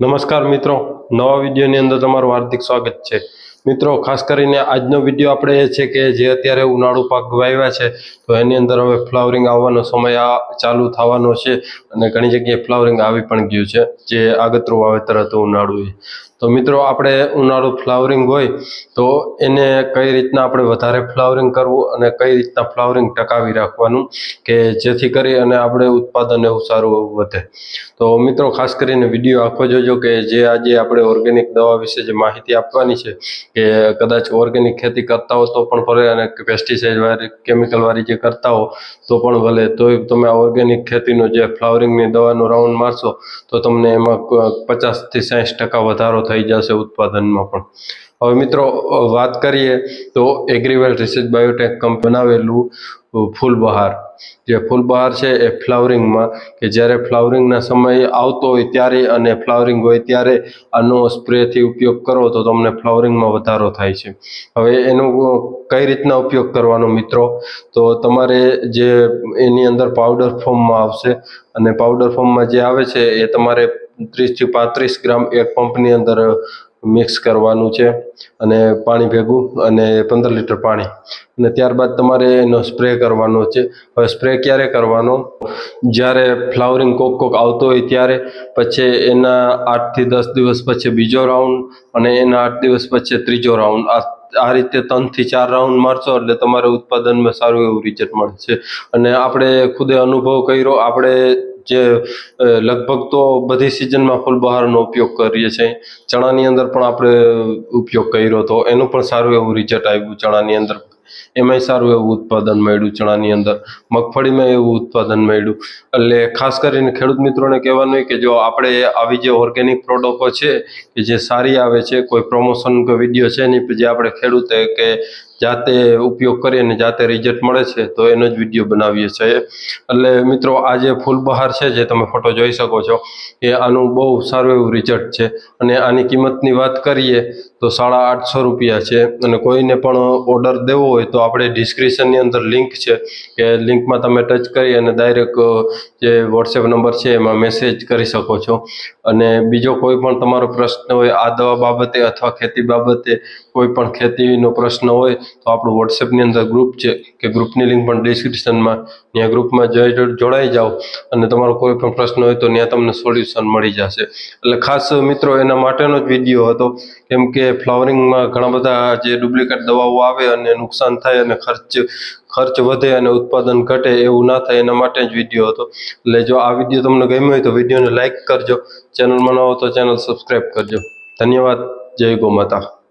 નમસ્કાર મિત્રો. નવા વિડીયોની અંદર તમારું હાર્દિક સ્વાગત છે. મિત્રો, ખાસ કરીને આજનો વીડિયો આપણે એ છે કે જે અત્યારે ઉનાળુ પાક વાવ્યા છે, તો એની અંદર હવે ફ્લાવરિંગ આવવાનો સમય ચાલુ થવાનો છે અને ઘણી જગ્યાએ ફ્લાવરિંગ આવી પણ ગયું છે, જે આગતરું વાવેતર હતું ઉનાળુ તો મિત્રો, આપણે ઉનાળુ ફ્લાવરિંગ હોય, તો એને કઈ રીતના આપણે વધારે ફ્લાવરિંગ કરવું અને કઈ રીતના ફ્લાવરિંગ ટકાવી રાખવાનું કે જેથી કરી અને આપણે ઉત્પાદન એવું સારું વધે. તો મિત્રો, ખાસ કરીને વીડિયો આખો જોજો કે જે આજે આપણે ઓર્ગેનિક દવા વિશે જે માહિતી આપવાની છે કે કદાચ ઓર્ગેનિક ખેતી કરતા હો તો પણ ભલે અને પેસ્ટિસાઇડ વાળી કેમિકલ વાળી જે કરતા હો તો પણ ભલે. તોય તમે આ ઓર્ગેનિક ખેતીનો જે ફ્લાવરિંગની દવાનો રાઉન્ડ મારશો તો તમને એમાં પચાસથી સાઠ ટકા વધારો થઈ જશે ઉત્પાદનમાં પણ. હવે મિત્રો વાત કરીએ તો એગ્રીવેલ રિસર્ચ બાયોટેક કંપ બનાવેલું ફૂલબહાર. જે ફૂલબહાર છે એ ફ્લાવરિંગમાં કે જ્યારે ફ્લાવરિંગના સમય આવતો હોય ત્યારે અને ફ્લાવરિંગ હોય ત્યારે આનો સ્પ્રેથી ઉપયોગ કરો તો તમને ફ્લાવરિંગમાં વધારો થાય છે. હવે એનો કઈ રીતના ઉપયોગ કરવાનો મિત્રો? તો તમારે જે એની અંદર પાવડર ફોર્મમાં આવશે અને પાવડર ફોર્મમાં જે આવે છે એ તમારે ત્રીસથી પાંત્રીસ ગ્રામ એક પંપની અંદર મિક્સ કરવાનું છે અને પાણી ભેગું અને પંદર લીટર પાણી. અને ત્યારબાદ તમારે એનો સ્પ્રે કરવાનો છે. હવે સ્પ્રે ક્યારે કરવાનો? જ્યારે ફ્લાવરિંગ કોક કોક આવતો હોય ત્યારે. પછી એના આઠથી દસ દિવસ પછી બીજો રાઉન્ડ અને એના આઠ દિવસ પછી ત્રીજો રાઉન્ડ. આ આ રીતે ત્રણથી ચાર રાઉન્ડ મારશો એટલે તમારે ઉત્પાદનમાં સારું એવું રિઝલ્ટ મળશે. અને આપણે ખુદે અનુભવ કર્યો, આપણે જે લગભગ તો બધી સિઝનમાં ફૂલબહારનો ઉપયોગ કરીએ છીએ. ચણાની અંદર પણ આપણે ઉપયોગ કર્યો હતો એનું પણ સારું એવું રિઝલ્ટ આવ્યું ચણાની અંદર. એમાંય સારું એવું ઉત્પાદન મળ્યું ચણાની અંદર. મગફળીમાં એવું ઉત્પાદન મળ્યું. એટલે ખાસ કરીને ખેડૂત મિત્રોને કહેવાનું કે જો આપણે આવી જે ઓર્ગેનિક પ્રોડક્ટો છે કે જે સારી આવે છે, કોઈ પ્રમોશન કે વીડિયો છે નહીં જે આપણે ખેડૂતે કે જાતે ઉપયોગ કરી અને જાતે રિઝલ્ટ મળે છે, તો એનો જ વીડિયો બનાવીએ છીએ. એટલે મિત્રો, આ જે ફૂલબહાર છે, જે તમે ફોટો જોઈ શકો છો, એ આનું બહુ સારું એવું રિઝલ્ટ છે. અને આની કિંમતની વાત કરીએ, તો સાડા આઠસો રૂપિયા છે. અને કોઈને પણ ઓર્ડર દેવો હોય, તો આપણે ડિસ્ક્રિપ્શનની અંદર લિંક છે કે લિંકમાં તમે ટચ કરી અને ડાયરેક્ટ જે વોટ્સએપ નંબર છે, એમાં મેસેજ કરી શકો છો. અને બીજો કોઈ પણ તમારો પ્રશ્ન હોય, આ દવા બાબતે અથવા ખેતી બાબતે કોઈ પણ ખેતીનો પ્રશ્ન હોય તો આપણું વોટ્સએપની અંદર ગ્રુપ છે, કે ગ્રુપની લિંક પણ ડિસ્ક્રિપ્શનમાં ત્યાં ગ્રુપમાં જોડાઈ જાઓ અને તમારો કોઈ પણ પ્રશ્ન હોય તો ત્યાં તમને સોલ્યુશન મળી જશે. એટલે ખાસ મિત્રો, એના માટેનો જ વીડિયો હતો, કેમ કે ફ્લાવરિંગમાં ઘણા બધા જે ડુપ્લિકેટ દવાઓ આવે અને નુકસાન થાય અને ખર્ચ ખર્ચ વધે અને ઉત્પાદન ઘટે એવું ના થાય, એના માટે જ વીડિયો હતો. એટલે જો આ વીડિયો તમને ગમ્યો હોય તો વિડીયોને લાઇક કરજો. ચેનલમાં ન હો તો ચેનલ સબસ્ક્રાઈબ કરજો. ધન્યવાદ. જય ગો માતા